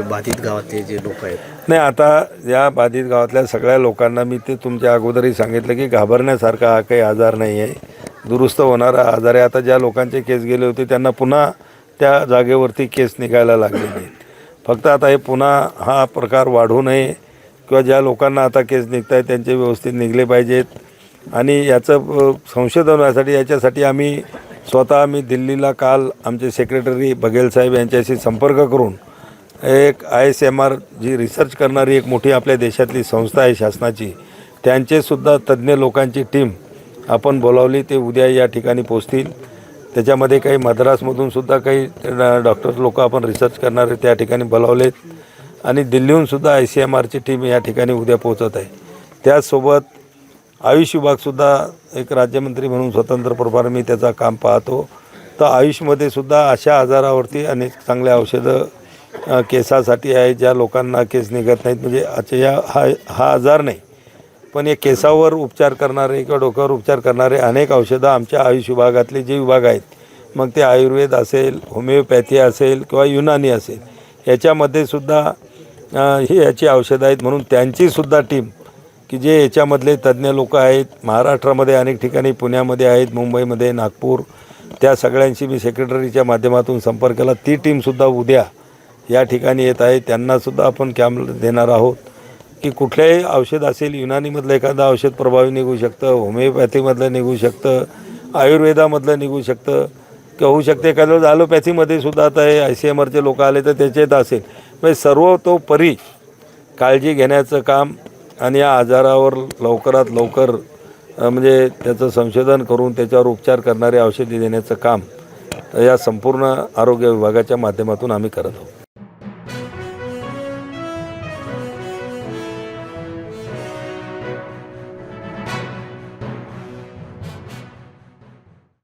बाधित गावातले जे लोक आहेत? नाही आता या बाधित गावातल्या सगळ्या लोकांना मी ते तुमच्या अगोदरही सांगितलं की घाबरण्यासारखा हा काही आजार नाही आहे. दुरुस्त होणारा आजार आहे. आता ज्या लोकांचे केस गेले होते त्यांना पुन्हा त्या जागेवरती केस निघायला लागले आहेत. फक्त आता हे पुन्हा हा प्रकार वाढू नये किंवा ज्या लोकांना आता केस निघत आहेत त्यांचे व्यवस्थित निघले पाहिजेत. आणि याचं संशोधन होण्यासाठी याच्यासाठी आम्ही स्वतः आम्ही दिल्लीला काल आमचे सेक्रेटरी बघेल साहेब यांच्याशी संपर्क करून एक I S M R G research करणारी एक मोठी आपल्या देशातली संस्था आहे शासनाची. त्यांचेसुद्धा तज्ज्ञ लोकांची टीम आपण बोलावली ते उद्या या ठिकाणी पोचतील. त्याच्यामध्ये काही मद्रासमधून सुद्धा काही डॉक्टर्स लोक आपण रिसर्च करणारे त्या ठिकाणी बोलावलेत. आणि दिल्लीहून सुद्धा आय सी एम आरची टीम या ठिकाणी उद्या पोहोचत आहे. त्याचसोबत आयुष विभागसुद्धा एक राज्यमंत्री म्हणून स्वतंत्र प्रभार मी त्याचा काम पाहतो. तर आयुषमध्ये सुद्धा अशा आजारावरती अनेक चांगल्या औषधं केसासाठी आहे ज्या लोकांना केस निघत नाहीत म्हणजे अच्छा या हा हा आजार नाही. पण हे केसावर उपचार करणारे किंवा डोक्यावर उपचार करणारे अनेक औषधं आमच्या आयुष विभागातले जे विभाग आहेत मग ते आयुर्वेद असेल होमिओपॅथी असेल किंवा युनानी असेल याच्यामध्ये सुद्धा ही याची औषधं आहेत म्हणून त्यांचीसुद्धा टीम की जे याच्यामधले तज्ज्ञ लोक आहेत महाराष्ट्रामध्ये अनेक ठिकाणी पुण्यामध्ये आहेत मुंबईमध्ये नागपूर त्या सगळ्यांशी मी सेक्रेटरीच्या माध्यमातून संपर्क केला. ती टीमसुद्धा उद्या या ठिकाणी येत आहे. त्यांनासुद्धा आपण कॅम्प देणार आहोत. की कुठल्याही औषध असेल युनानीमधलं एखादं औषध प्रभावी निघू शकतं होमिओपॅथीमधलं निघू शकतं आयुर्वेदामधलं निघू शकतं किंवा होऊ शकते एखाद्या वेळेस ॲलोपॅथीमध्ये सुद्धा आता हे आय सी एम आरचे लोक आले तर त्याच्यात असेल. म्हणजे सर्वतोपरी काळजी घेण्याचं काम आणि या आजारावर लवकरात लवकर म्हणजे त्याचं संशोधन करून त्याच्यावर उपचार करणारे औषधी देण्याचं काम या संपूर्ण आरोग्य विभागाच्या माध्यमातून आम्ही करत आहोत.